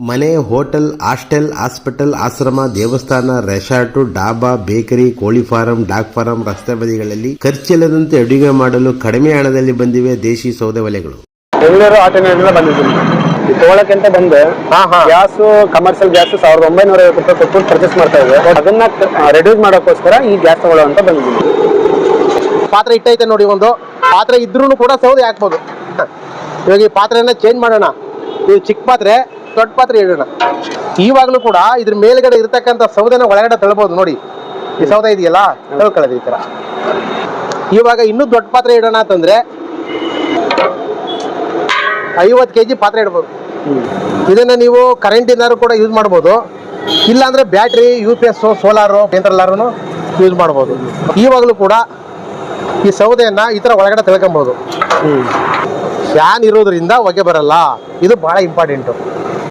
ಮನೆ hotel hostel hospital ಆಶ್ರಮ ದೇವಸ್ಥಾನ ರೆಸಾರ್ಟು ಡಾಬಾ ಬೇಕರಿ ಕೋಳಿ ಫಾರಂ ಡಾಗ್ ಫಾರಂ ರಸ್ತೆ ಬದಿಗಳಲ್ಲಿ ಖರ್ಚಿಲ್ಲದಂತೆ ಅಡುಗೆ ಮಾಡಲು ಕಡಿಮೆ ಹಣದಲ್ಲಿ ಬಂದಿವೆ ದೇಶಿ ಸೌದೆ ಒಲೆಗಳು. ಬೆಂಗಳೂರು ಆಟೋನಗರದಿಂದ ಬಂದಿದ್ದೀನಿ. ಅಂತ ಬಂದೆ ಗ್ಯಾಸ್ ಕಮರ್ಷಿಯಲ್ ಗ್ಯಾಸ್ ಸಾವಿರದ ಒಂಬೈನೂರ ಐವತ್ತು ರೂಪಾಯಿ ಕೊಟ್ಟು ಪರ್ಚೇಸ್ ಮಾಡ್ತಾ ಇದೆ ಅದನ್ನ ರೆಡ್ಯೂಸ್ ಮಾಡೋಕ್ಕೋಸ್ಕರ ಈ ಗ್ಯಾಸ್ ತಗೊಳ್ಳೋ ಅಂತ ಬಂದಿದ್ದೀನಿ. ಪಾತ್ರೆ ಇಟ್ಟೈತೆ ನೋಡಿ ಒಂದು. ಪಾತ್ರೆ ಇದ್ರೂ ಕೂಡ ಸೌದೆ ಹಾಕ್ಬೋದು. ಇವಾಗ ಈ ಪಾತ್ರೆನ ಚೇಂಜ್ ಮಾಡೋಣ. ಇದು ಚಿಕ್ಕ ಪಾತ್ರೆ. ದೊಡ್ಡ ಪಾತ್ರೆ ಇಡೋಣ ಇವಾಗಲೂ ಕೂಡ ಇದ್ರ ಮೇಲ್ಗಡೆ ಇರ್ತಕ್ಕಂಥ ಸೌದೆನ ಒಳಗಡೆ ತಳ್ಬಹುದು ನೋಡಿ. ಈ ಸೌದೆ ಇದೆಯಲ್ಲ? ತಳ್ಕೊಳ್ಳೋದು ಈ ತರ. ಇವಾಗ ಇನ್ನೂ ದೊಡ್ಡ ಪಾತ್ರೆ ಇಡೋಣ ಅಂತಂದ್ರೆ ಐವತ್ತು ಕೆ ಜಿ ಪಾತ್ರೆ ಇಡ್ಬೋದು. ಇದನ್ನ ನೀವು ಕರೆಂಟ್ ಕರೆಂಟಿಂದಾರು ಕೂಡ ಯೂಸ್ ಮಾಡ್ಬೋದು. ಇಲ್ಲಾಂದ್ರೆ battery U P S solar ಎಲ್ಲಾರು ಯೂಸ್ ಮಾಡ್ಬೋದು. ಇವಾಗಲೂ ಕೂಡ ಈ ಸೌದೆಯನ್ನ ಈ ತರ ಒಳಗಡೆ ತಿಳ್ಕೊಬಹುದು ಫ್ಯಾನ್ ಇರೋದ್ರಿಂದ ಹೊಗೆ ಬರಲ್ಲ. ಇದು ಬಹಳ ಇಂಪಾರ್ಟೆಂಟು